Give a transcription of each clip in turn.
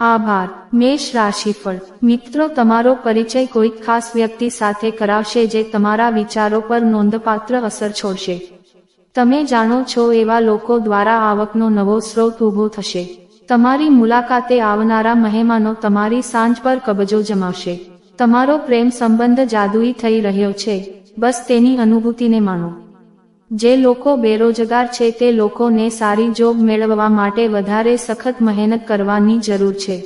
આભાર. મેષ રાશિફળ. મિત્રો, તમારો પરિચય કોઈક ખાસ વ્યક્તિ સાથે કરાવશે જે તમારા વિચારો પર નોંધપાત્ર અસર છોડશે. તમે જાણો છો એવા લોકો દ્વારા આવકનો નવો સ્ત્રોત ઊભો થશે. તમારી મુલાકાતે આવનારા મહેમાનો તમારી સાંજ પર કબજો જમાવશે. તમારો પ્રેમ સંબંધ જાદુઈ થઈ રહ્યો છે. બસ તેની અનુભૂતિને માણો. જે લોકો બેરોજગાર છે તે લોકોને સારી જોબ મેળવવા માટે વધારે સખત મહેનત કરવાની જરૂર છે.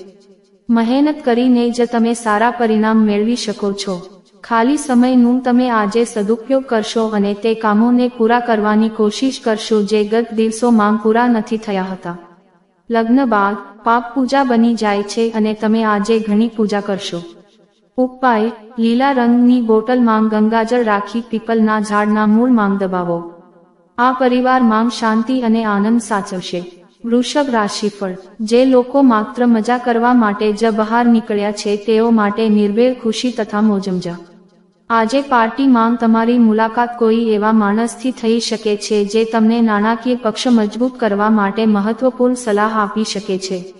મહેનત કરીને જ તમે સારા પરિણામ મેળવી શકો છો. ખાલી સમયનું તમે આજે સદુપયોગ કરશો અને તે કામોને પૂરા કરવાની કોશિશ કરશો જે ગત દિવસોમાં પૂરા નથી થયા હતા. લગ્ન બાદ પાપ પૂજા બની જાય છે અને તમે આજે ઘણી પૂજા કરશો. ઉપાય, લીલા રંગની બોટલમાં ગંગાજળ રાખી પીપલના ઝાડના મૂળ માંગ દબાવો. આ પરિવાર માંગ શાંતિ અને આનંદ સાચવશે. વૃષભ રાશિફળ, જે લોકો માત્ર મજા કરવા માટે જ બહાર નીકળ્યા છે, તેઓ માટે નિર્ભેળ ખુશી તથા મોજમજા. આજે પાર્ટી માંગ તમારી મુલાકાત કોઈ એવા માણસથી થઈ શકે છે, જે તમને નાણાકીય પક્ષ મજબૂત કરવા માટે મહત્વપૂર્ણ સલાહ આપી શકે છે.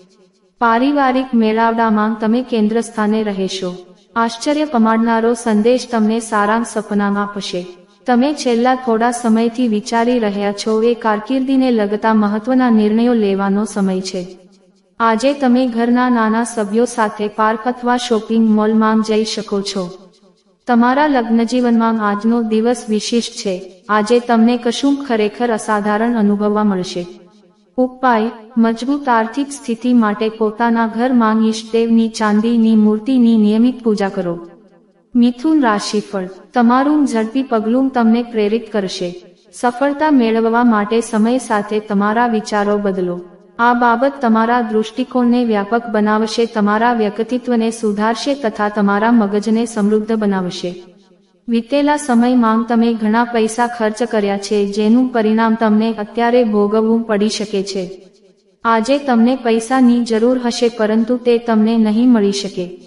પારિવારિક મેળાવડામાં તમે કેન્દ્ર સ્થાને રહેશો. આશ્ચર્ય પમાડનારો સંદેશ તમને સારા સપનામાં આપશે. તમે છેલ્લા થોડા સમયથી વિચારી રહ્યા છો, એ કારકિર્દીને લગતા મહત્વના નિર્ણયો લેવાનો સમય છે. આજે તમે ઘરના નાના સભ્યો સાથે પાર્ક અથવા શોપિંગ મોલમાં જઈ શકો છો. તમારા લગ્નજીવનમાં આજનો દિવસ વિશિષ્ટ છે. આજે તમને કશું ખરેખર અસાધારણ અનુભવવા મળશે. ઉપાય, મજબૂત આર્થિક સ્થિતિ માટે પોતાના ઘરમાં ઈષ્ટદેવની ચાંદીની મૂર્તિની નિયમિત પૂજા કરો. મિથુન રાશિફળ. તમારું ઝડપી પગલું તમને પ્રેરિત કરશે. સફળતા મેળવવા માટે સમય સાથે તમારા વિચારો બદલો. આ બાબત તમારા દૃષ્ટિકોણને વ્યાપક બનાવશે, તમારા વ્યક્તિત્વને સુધારશે તથા તમારા મગજને સમૃદ્ધ બનાવશે. વીતેલા સમયમાં તમે ઘણા પૈસા ખર્ચ કર્યા છે, જેનું પરિણામ તમને અત્યારે ભોગવવું પડી શકે છે. આજે તમને પૈસાની જરૂર હશે, પરંતુ તે તમને નહીં મળી શકે.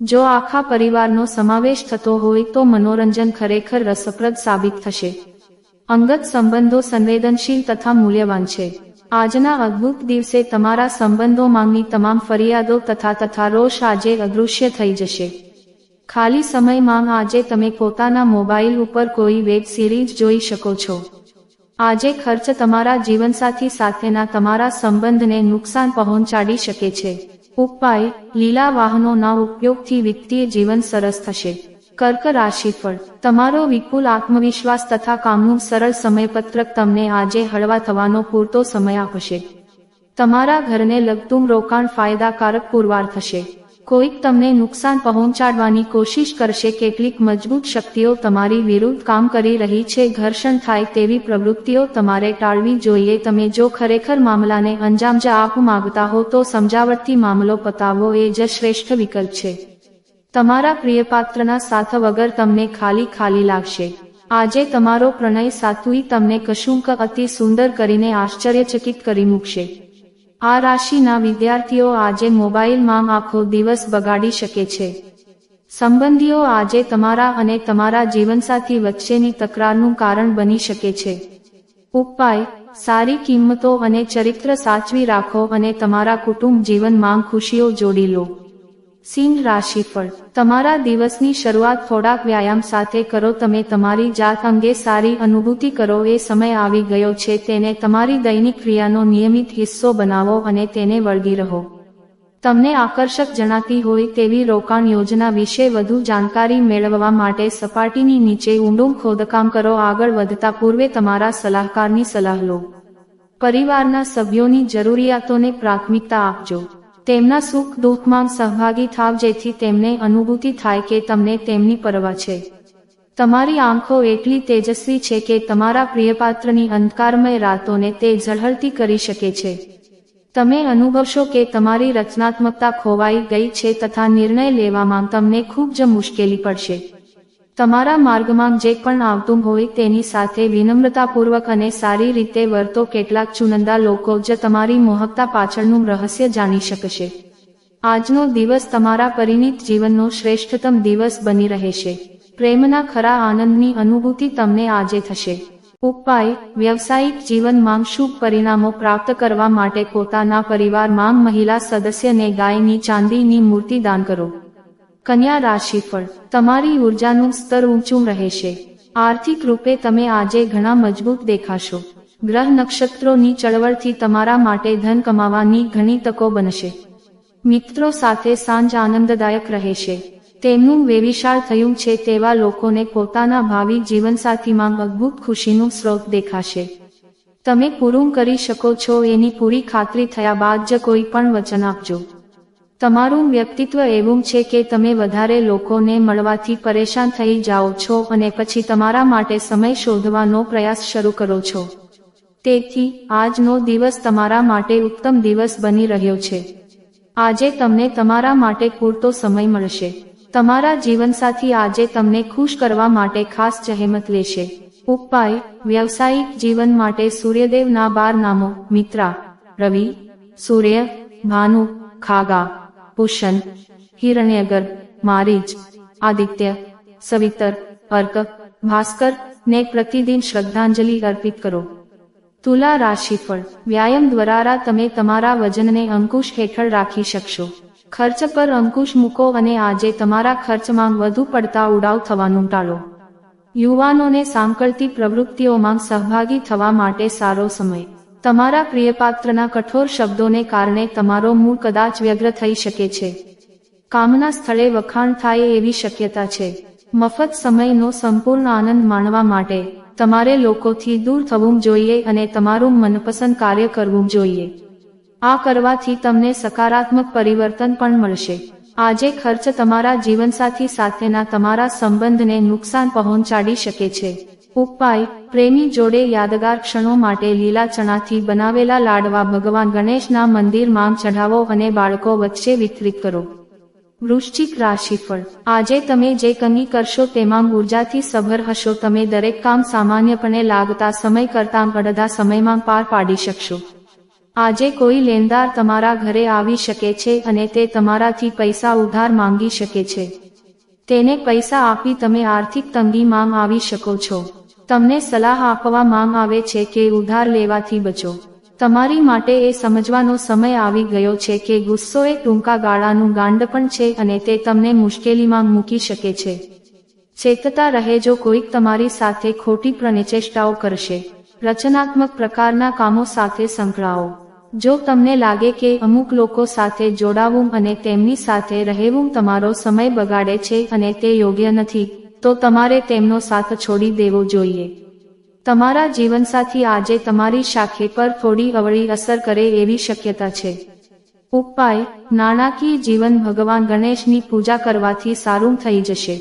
જો આખા પરિવારનો સમાવેશ થતો હોય તો મનોરંજન ખરેખર રસપ્રદ સાબિત થશે. અંગત સંબંધો સંવેદનશીલ તથા મૂલ્યવાન છે. આજના અદ્ભુત દિવસે તમારા સંબંધોમાંની તમામ ફરિયાદો તથા તથા રોષ આજે અદૃશ્ય થઈ જશે. ખાલી સમયમાં આજે તમે પોતાના મોબાઈલ ઉપર કોઈ વેબ સિરીઝ જોઈ શકો છો. આજે ખર્ચ તમારા જીવનસાથી સાથેના તમારા સંબંધને નુકસાન પહોંચાડી શકે છે. ઉપાય, લીલા વાહનોના ઉપયોગથી વિત્તીય જીવન સરસ થશે. કર્ક રાશિફળ. તમારો વિપુલ આત્મવિશ્વાસ તથા કામનું સરળ સમયપત્રક તમને આજે હળવા થવાનો પૂરતો સમય આપશે. તમારા ઘરને લગતું રોકાણ ફાયદાકારક પુરવાર થશે. કોઈક તમને નુકસાન પહોંચાડવાની કોશિશ કરશે, કેટલીક મજબૂત શક્તિઓ તમારી વિરુદ્ધ કામ કરી રહી છે, ઘર્ષણ થાય તેવી પ્રવૃત્તિઓ તમારે ટાળવી જોઈએ. તમે જો ખરેખર મામલાને અંજામ જ આપ માગતા હો, તો સમજાવટથી મામલો પતાવવો એ જ શ્રેષ્ઠ વિકલ્પ છે. તમારા પ્રિયપાત્રના સાથ વગર તમને ખાલી ખાલી લાગશે. આજે તમારો પ્રણય સાતુઈ તમને કશુંક અતિ સુંદર કરીને આશ્ચર્યચકિત કરી મૂકશે. આ રાશિના વિદ્યાર્થીઓ આજે મોબાઈલમાં આખો દિવસ બગાડી શકે છે. સંબંધીઓ આજે તમારા અને તમારા જીવનસાથી વચ્ચેની તકરારનું કારણ બની શકે છે. ઉપાય, સારી કિંમતો અને ચરિત્ર સાચવી રાખો અને તમારા કુટુંબ જીવનમાં ખુશીઓ જોડી લો. સિંહ રાશિફળ તમારા દિવસની શરૂઆત થોડાક વ્યાયામ સાથે કરો. તમે તમારી જાત અંગે સારી અનુભૂતિ કરો. એ સમય આવી ગયો છે. તેને તમારી દૈનિક ક્રિયાનો નિયમિત હિસ્સો બનાવો અને તેને વળગી રહો. તમને આકર્ષક જણાતી હોય તેવી રોકાણ યોજના વિશે વધુ જાણકારી મેળવવા માટે સપાટીની નીચે ઊંડું ખોદકામ કરો. આગળ વધતા પૂર્વે તમારા સલાહકારની સલાહ લો. પરિવારના સભ્યોની જરૂરિયાતોને પ્રાથમિકતા આપજો. તેમના સુખ દુઃખમાં સહભાગી થાવ જેથી તેમને અનુભૂતિ થાય કે તમને તેમની પરવા છે. તમારી આંખો એટલી તેજસ્વી છે કે તમારા પ્રિયપાત્રની અંધકારમય રાતોને તે ઝળહળતી કરી શકે છે. તમે અનુભવશો કે તમારી રચનાત્મકતા ખોવાઈ ગઈ છે તથા નિર્ણય લેવામાં તમને ખૂબ જ મુશ્કેલી પડશે. તમારા માર્ગમાં જે પણ આવતું હોય તેની સાથે વિનમ્રતાપૂર્વક અને સારી રીતે વર્તો કેટલાક ચુનંદા લોકો જ તમારી મોહકતા પાછળનું રહસ્ય જાણી શકશે. આજનો દિવસ તમારા પરિણીત જીવનનો શ્રેષ્ઠતમ દિવસ બની રહેશે. પ્રેમના ખરા આનંદની અનુભૂતિ તમને આજે થશે. ઉપાય, વ્યવસાયિક જીવનમાં શુભ પરિણામો પ્રાપ્ત કરવા માટે પોતાના પરિવારમાં મહિલા સદસ્યને ગાયની ચાંદીની મૂર્તિ દાન કરો. કન્યા રાશિફળ. તમારી ઉર્જાનું સ્તર ઊંચું રહેશે. આર્થિક રૂપે તમે આજે ઘણા મજબૂત દેખાશો. ગ્રહ નક્ષત્રોની ચળવળથી તમારા માટે ધન કમાવાની ઘણી તકો બનશે. મિત્રો સાથે સાંજ આનંદદાયક રહેશે. તેમનું વેવિશાળ થયું છે તેવા લોકોને પોતાના ભાવિ જીવનસાથીમાં મજબૂત ખુશીનું સ્રોત દેખાશે. તમે પૂરું કરી શકો છો એની પૂરી ખાતરી થયા બાદ જ કોઈ પણ વચન આપજો. તમારું વ્યક્તિત્વ એવું છે કે તમે વધારે લોકોને મળવાથી પરેશાન થઈ જાઓ છો અને પછી તમારા માટે સમય શોધવાનો પ્રયાસ શરૂ કરો છો. તેથી, આજનો દિવસ તમારા માટે ઉત્તમ દિવસ બની રહ્યો છે. આજે તમને તમારા માટે પૂરતો સમય મળશે. તમારા જીવનસાથી આજે તમને ખુશ કરવા માટે ખાસ જહેમત લેશે. ઉપાય, વ્યવસાયિક જીવન માટે સૂર્યદેવના બાર નામો મિત્રા, રવિ, સૂર્ય, ભાનુ, ખાગા. પુશન હિરણ્યગર મારીચ આદિત્ય, સવિતર, અર્ક, ભાસ્કર ને પ્રતિદિન શ્રદ્ધાંજલિ અર્પિત કરો. તુલા રાશિફળ, વ્યાયામ દ્વારા તમે તમારા વજનને અંકુશ હેઠળ રાખી શકશો. ખર્ચ પર અંકુશ મૂકો અને આજે તમારા ખર્ચમાં વધુ પડતા ઉડાવ થવાનું ટાળો. યુવાનોને સાંકળતી પ્રવૃત્તિઓમાં સહભાગી થવા માટે સારો સમય. તમારા પ્રિયપાત્રના કઠોર શબ્દોને કારણે તમારો મૂળ કદાચ વ્યગ્ર થઈ શકે છે. કામના સ્થળે વખાણ થાય એવી શક્યતા છે. મફત સમયનો સંપૂર્ણ આનંદ માણવા માટે તમારે લોકોથી દૂર થવું જોઈએ અને તમારું મનપસંદ કાર્ય કરવું જોઈએ. આ કરવાથી તમને સકારાત્મક પરિવર્તન પણ મળશે. આજે ખર્ચ તમારા જીવનસાથી સાથેના તમારા સંબંધને નુકસાન પહોંચાડી શકે છે. ઉપાય, પ્રેમી જોડે યાદગાર ક્ષણો માટે લીલા ચણાથી બનાવેલા લાડવા ભગવાન ગણેશના મંદિરમાં ચઢાવો અને બાળકો વચ્ચે વિતરિત કરો. વૃશ્ચિક રાશિફળ. આજે તમે જે કંઈ કરશો તેમાં ઉર્જાથી સભર હશો. તમે દરેક કામ સામાન્યપણે લાગતા સમય કરતાં અડધા સમયમાં પાર પાડી શકશો. આજે કોઈ લેનદાર તમારા ઘરે આવી શકે છે અને તે તમારાથી પૈસા ઉધાર માંગી શકે છે. તેને પૈસા આપી તમે આર્થિક તંગીમાં આવી શકો છો. તમને સલાહ આપવામાં આવે છે કે ઉધાર લેવાથી બચો. તમારી માટે એ સમજવાનો સમય આવી ગયો છે કે ગુસ્સો એ ટૂંકા ગાળાનું ગાંડ પણ છે અને તે તમને મુશ્કેલીમાં મૂકી શકે છે. ચેતતા રહેજો કોઈક તમારી સાથે ખોટી પ્રનિચેષ્ટાઓ કરશે. રચનાત્મક પ્રકારના કામો સાથે સંકળાઓ જો તમને લાગે કે અમુક લોકો સાથે જોડાવું અને તેમની સાથે રહેવું તમારો સમય બગાડે છે અને તે યોગ્ય નથી તો તમારે તેમનો સાથ છોડી દેવો જોઈએ. તમારા જીવનસાથી આજે તમારી શાખે પર થોડી અવળી અસર કરે એવી શક્યતા છે. ઉપાય, નાણાકીય જીવન ભગવાન ગણેશની પૂજા કરવાથી સારું થઈ જશે.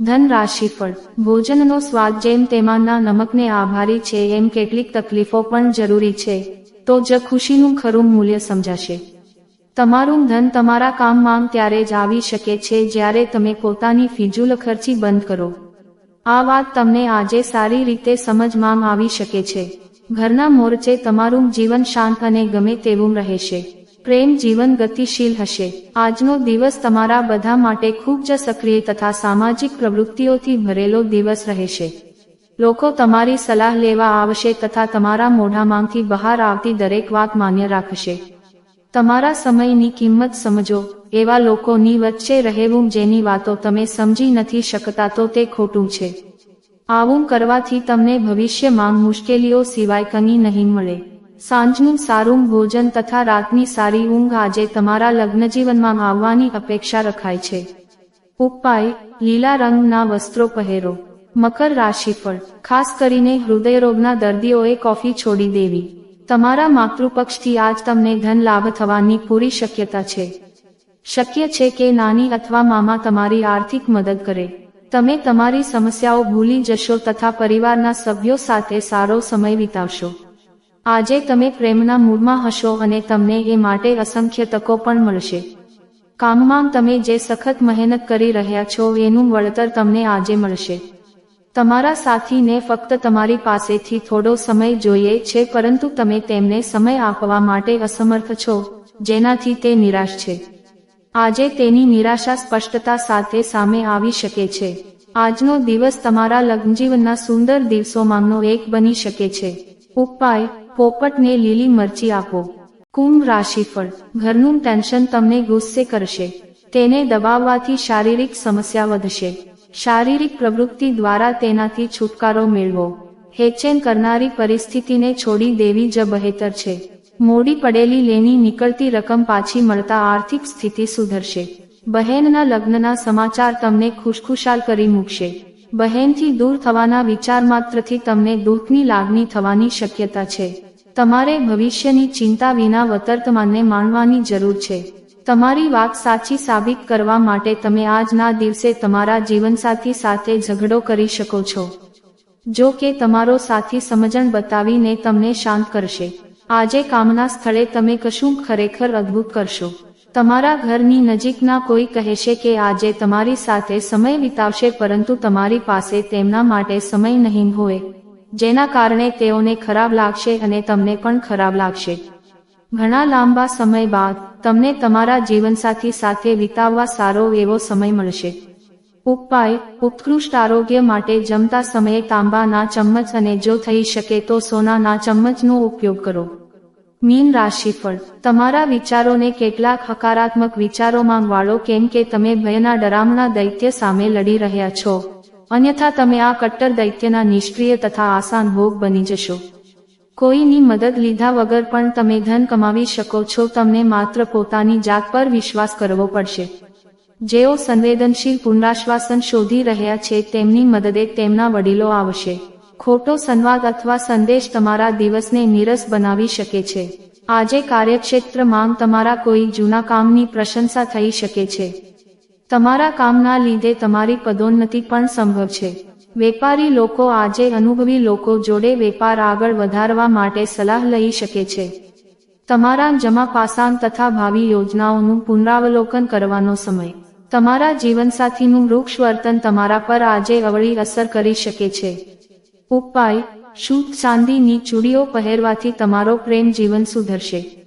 ધન રાશિફળ ભોજનનો સ્વાદ જેમ તેમાંના નમકને આભારી છે એમ કેટલીક તકલીફો પણ જરૂરી છે. તો જ ખુશીનું ખરું મૂલ્ય સમજાશે. તમારું ધન તમારા કામમાં ત્યારે જ આવી શકે છે જ્યારે તમે પોતાની ફિજુલ ખર્ચી બંધ કરો. આ વાત તમને આજે સારી રીતે સમજમાં આવી શકે છે. ઘરના મોરચે તમારું જીવન શાંત અને ગમે તેવું રહેશે. પ્રેમ જીવન ગતિશીલ હશે. આજનો દિવસ તમારા બધા માટે ખૂબ જ સક્રિય તથા સામાજિક પ્રવૃત્તિઓથી ભરેલો દિવસ રહેશે. લોકો તમારી સલાહ લેવા આવશે તથા તમારા મોઢામાંથી બહાર આવતી દરેક વાત માન્ય રાખશે. તમારા સમયની કિંમત સમજો, એવા લોકોની વચ્ચે રહેવું જેની વાતો તમે સમજી નથી શકતા તો તે ખોટું છે. આવું કરવાથી તમને ભવિષ્યમાં મુશ્કેલીઓ સિવાય કની નહીં મળે. સાંજનું સારું ભોજન તથા રાતની સારી ઊંઘ આજે તમારા લગ્નજીવનમાં આવવાની અપેક્ષા રખાય છે. ઉપાય, લીલા રંગના વસ્ત્રો પહેરો. મકર રાશિફળ, ખાસ કરીને હૃદયરોગના દર્દીઓએ કોફી છોડી દેવી. તમારા માતૃપક્ષથી આજ તમને ધન લાભ થવાની પૂરી શક્યતા છે. શક્ય છે કે નાની અથવા મામા તમારી આર્થિક મદદ કરે. તમે તમારી સમસ્યાઓ ભૂલી જશો તથા પરિવારના સભ્યો સાથે સારો સમય વિતાવશો. આજે તમે પ્રેમના મૂડમાં હશો અને તમને એ માટે અસંખ્ય તકો પણ મળશે. કામમાં તમે જે સખત મહેનત કરી રહ્યા છો એનું વળતર તમને આજે મળશે. તમારા સાથીને ફક્ત તમારી પાસેથી થોડો સમય જોઈએ છે, પરંતુ તમે તેમને સમય આપવા માટે અસમર્થ છો, જેનાથી તે નિરાશ છે. આજે તેની નિરાશા સ્પષ્ટતા સાથે સામે આવી શકે છે. આજનો દિવસ તમારા લગ્નજીવનના સુંદર દિવસોમાંનો એક બની શકે છે. ઉપાય, પોપટને લીલી મરચી આપો. કુંભ રાશિફળ, ઘરનું ટેન્શન તમને ગુસ્સે કરશે. તેને દબાવવાથી શારીરિક સમસ્યા વધશે. શારીરિક પ્રવૃત્તિ દ્વારા તેનાથી છુટકારો મેળવો. હેચેન કરનારી પરિસ્થિતિને છોડી દેવી જ બહેતર છે. મોડી પડેલી લેની નીકળતી રકમ પાછી મળતા આર્થિક સ્થિતિ સુધરશે. બહેનના લગ્નના સમાચાર તમને ખુશખુશાલ કરી મૂકશે. બહેનથી દૂર થવાના વિચાર માત્રથી તમને દુઃખની લાગણી થવાની શક્યતા છે. તમારે ભવિષ્યની ચિંતા વિના વર્તમાનને માણવાની જરૂર છે. તમારી વાત સાચી સાબિત કરવા માટે તમે આજના દિવસે તમારા જીવનસાથી સાથે ઝઘડો કરી શકો છો. જો કે તમારો સાથી સમજણ બતાવીને તમને શાંત કરશે. આજે કામના સ્થળે તમે કશું ખરેખર અદ્ભુત કરશો. તમારા ઘરની નજીકના કોઈ કહેશે કે આજે તમારી સાથે સમય વિતાવશે પરંતુ તમારી પાસે તેમના માટે સમય નહીં હોય, જેના કારણે તેઓને ખરાબ લાગશે અને તમને પણ ખરાબ લાગશે. ઘણા લાંબા સમય બાદ તમને તમારા જીવનસાથી સાથે વિતાવવા સારો એવો સમય મળશે. ઉપાય, ઉત્કૃષ્ટ આરોગ્ય માટે જમતા સમયે તાંબાના ચમ્મચ અને જો થઈ શકે તો સોનાના ચમ્મચનો ઉપયોગ કરો. મીન રાશિફળ. તમારા વિચારોને કેટલાક હકારાત્મક વિચારોમાં વાળો કેમ કે તમે ભયના ડરામણા દૈત્ય સામે લડી રહ્યા છો. અન્યથા તમે આ કટ્ટર દૈત્યના નિષ્ક્રિય તથા આસાન ભોગ બની જશો. કોઈની મદદ લીધા વગર પણ તમે ધન કમાવી શકો છો, તમને માત્ર પોતાની જાત પર વિશ્વાસ કરવો પડશે. જેઓ સંવેદનશીલ પુનરાશ્વાસન શોધી રહ્યા છે, તેમની મદદે તેમના વડીલો આવશે. ખોટો સંવાદ અથવા સંદેશ તમારા દિવસને નીરસ બનાવી શકે છે. આજે કાર્યક્ષેત્રમાં તમારા કોઈ જૂના કામની પ્રશંસા થઈ શકે છે. તમારા કામના લીધે તમારી પદોન્નતિ પણ સંભવ છે. વેપારી લોકો આજે અનુભવી લોકો જોડે વેપાર આગળ વધારવા માટે સલાહ લઈ શકે છે. તમારા જમા પાસાન તથા ભાવિ યોજનાઓનું પુનરાવલોકન કરવાનો સમય. તમારા જીવનસાથીનું વૃક્ષ વર્તન તમારા પર આજે અવળી અસર કરી શકે છે. ઉપાય, શુદ્ધ ચાંદીની ચૂડીઓ પહેરવાથી તમારો પ્રેમ જીવન સુધરશે.